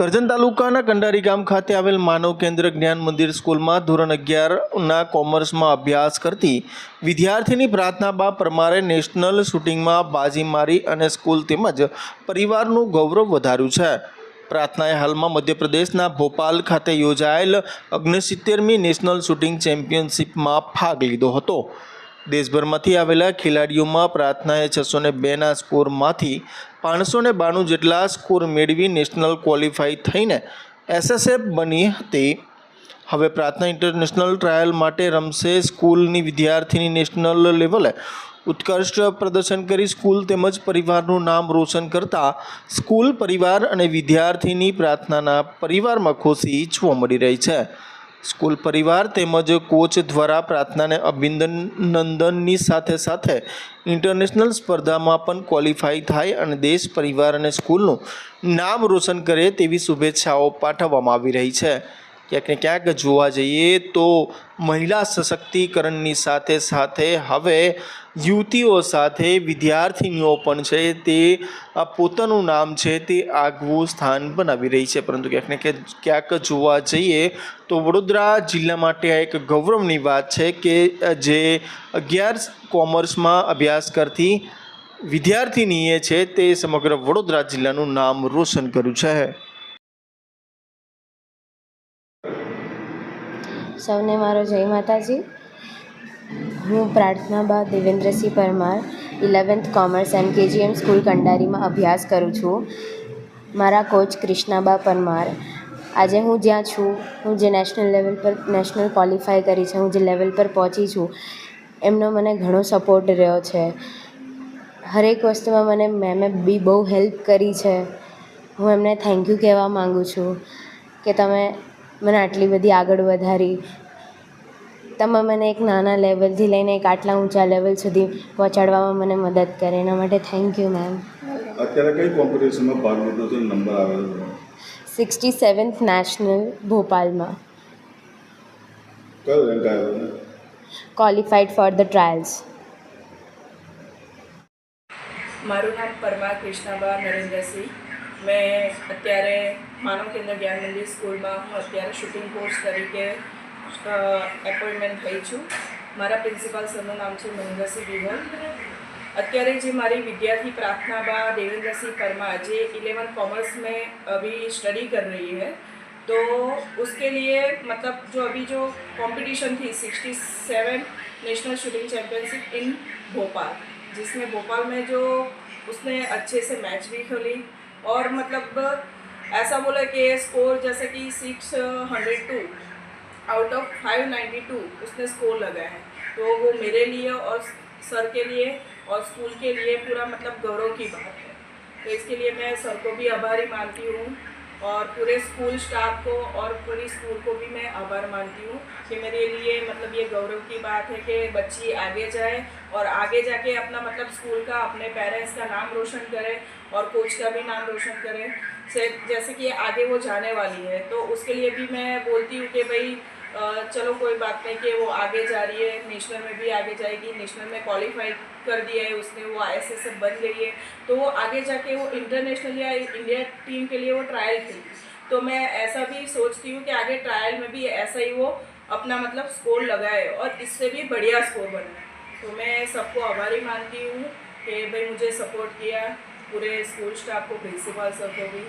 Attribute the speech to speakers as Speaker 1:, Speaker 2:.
Speaker 1: કરજણ તાલુકાના કંડારી ગામ ખાતે આવેલ માનવ કેન્દ્ર જ્ઞાન મંદિર સ્કૂલમાં ધોરણ અગિયારના કોમર્સમાં અભ્યાસ કરતી વિદ્યાર્થીની પ્રાર્થના બા પરમારે નેશનલ શૂટિંગમાં બાજી મારી અને સ્કૂલ તેમજ પરિવારનું ગૌરવ વધાર્યું છે. પ્રાર્થનાએ હાલમાં મધ્યપ્રદેશના ભોપાલ ખાતે યોજાયેલ ઓગણસિત્તેરમી નેશનલ શૂટિંગ ચેમ્પિયનશિપમાં ભાગ લીધો હતો. દેશભરમાંથી આવેલા ખેલાડીઓમાં પ્રાર્થનાએ છસો ને બેના સ્કોરમાંથી પાંચસો ને બાણું જેટલા સ્કોર મેળવી નેશનલ ક્વોલિફાઈ થઈને એસએસએફ બની હતી. હવે પ્રાર્થના ઇન્ટરનેશનલ ટ્રાયલ માટે રમશે સ્કૂલની વિદ્યાર્થીની નેશનલ લેવલે. ઉત્કૃષ્ટ પ્રદર્શન કરી સ્કૂલ તેમજ પરિવારનું નામ રોશન કરતા સ્કૂલ પરિવાર અને વિદ્યાર્થીની પ્રાર્થનાના પરિવારમાં ખુશી જોવા મળી રહી છે. સ્કૂલ પરિવાર તેમજ કોચ દ્વારા પ્રાર્થનાને અભિનંદનની સાથે સાથે ઇન્ટરનેશનલ સ્પર્ધામાં પણ ક્વોલિફાય થાય અને દેશ પરિવાર અને સ્કૂલનું નામ રોશન કરે તેવી શુભેચ્છાઓ પાઠવવામાં આવી રહી છે. ક્યાંક ને ક્યાંક જોવા જઈએ તો મહિલા સશક્તિકરણની સાથે સાથે હવે યુવતીઓ સાથે વિદ્યાર્થીનીઓ પણ છે તે પોતાનું નામ છે તે આગવું સ્થાન બનાવી રહી છે. પરંતુ ક્યાંક ને ક્યાંક જોવા જઈએ તો વડોદરા જિલ્લા માટે આ એક ગૌરવની વાત છે કે જે અગિયાર કોમર્સમાં અભ્યાસ કરતી વિદ્યાર્થીનીએ છે તે સમગ્ર વડોદરા જિલ્લાનું નામ રોશન કર્યું છે.
Speaker 2: સૌને મારો જય માતાજી. હું Prarthana Ba Devendrasinh Parmar, eleventh commerce and KGM school કંડારીમાં અભ્યાસ કરું છું. મારા કોચ ક્રિષ્નાબા પરમાર. આજે હું જ્યાં છું, હું જે નેશનલ લેવલ પર, નેશનલ ક્વોલિફાય કરી છે, હું જે લેવલ પર પહોંચી છું, એમનો મને ઘણો સપોર્ટ રહ્યો છે. હરેક વસ્તુમાં મને મેમે બી બહુ હેલ્પ કરી છે. હું એમને થેન્ક યુ કહેવા માગું છું કે તમે મને આટલી બધી આગળ વધારી. તમે મને એક નાના લેવલથી લઈને એક આટલા ઊંચા લેવલ સુધી પહોંચાડવામાં મને મદદ કરે. એના માટે થેન્ક યુ મેમ
Speaker 3: અત્યારે કઈ કોમ્પિટિશનમાં ભાગ લીધો છે? નંબર આવેલો
Speaker 2: સિક્સટી સેવન્થ નેશનલ ભોપાલમાં.
Speaker 3: કયો રેન્ક આવ્યો?
Speaker 2: ક્વોલિફાઈડ ફોર ધ ટ્રાયલ્સ
Speaker 4: મારું નામ પરમાર કૃષ્ણાબા નરેન્દ્રસિંહ. મેં અત્યારે માનવ કેન્દ્ર જ્ઞાન મંદિર સ્કૂલમાં હું અત્યારે શૂટિંગ કોર્સ તરીકે એપોઇન્ટમેન્ટ થઈ છું મારા પ્રિન્સિપાલ સરનું નામ છે મહેન્દ્રસિંહ વિવલ અત્યારે જે મારી विद्यार्थी प्रार्थना बा देवेंद्र सिंह परमार जे इलेवन कॉमर्स में अभी स्टडी कर रही है तो उसके लिए मतलब जो अभी जो कंपटीशन थी sixty seven national shooting championship in Bhopal जिसमें भोपाल में जो उसने अच्छे से मैच भी खेली और मतलब ऐसा बोला कि स्कोर जैसे कि six hundred two out of five ninety two उसने स्कोर लगाया है। तो वो मेरे लिए और सर के लिए और स्कूल के लिए पूरा मतलब गौरव की बात है। तो इसके लिए मैं सर को भी आभारी मानती हूँ। और पूरे स्कूल स्टाफ को और पूरी स्कूल को भी मैं आभार मानती हूँ कि मेरे लिए मतलब ये गौरव की बात है कि बच्ची आगे जाए और आगे जाके अपना मतलब स्कूल का अपने पेरेंट्स का नाम रोशन करे और कोच का भी नाम रोशन करे। जैसे कि आगे वो जाने वाली है। तो उसके लिए भी मैं बोलती हूँ कि भाई चलो कोई बात नहीं कि वो आगे जा रही है, नेशनल में भी आगे जाएगी, नेशनल में क्वालिफाई कर दिया है उसने, वो आई एस बन गई है। तो वो आगे जाके वो इंटरनेशनल या इंडिया टीम के लिए वो ट्रायल खेली। तो मैं ऐसा भी सोचती हूँ कि आगे ट्रायल में भी ऐसा ही वो अपना मतलब स्कोर लगाए और इससे भी बढ़िया स्कोर बनाए तो मैं सबको आभारी मानती हूँ कि भाई मुझे सपोर्ट किया, पूरे स्कूल स्टाफ को प्रिंसिपल सर को भी।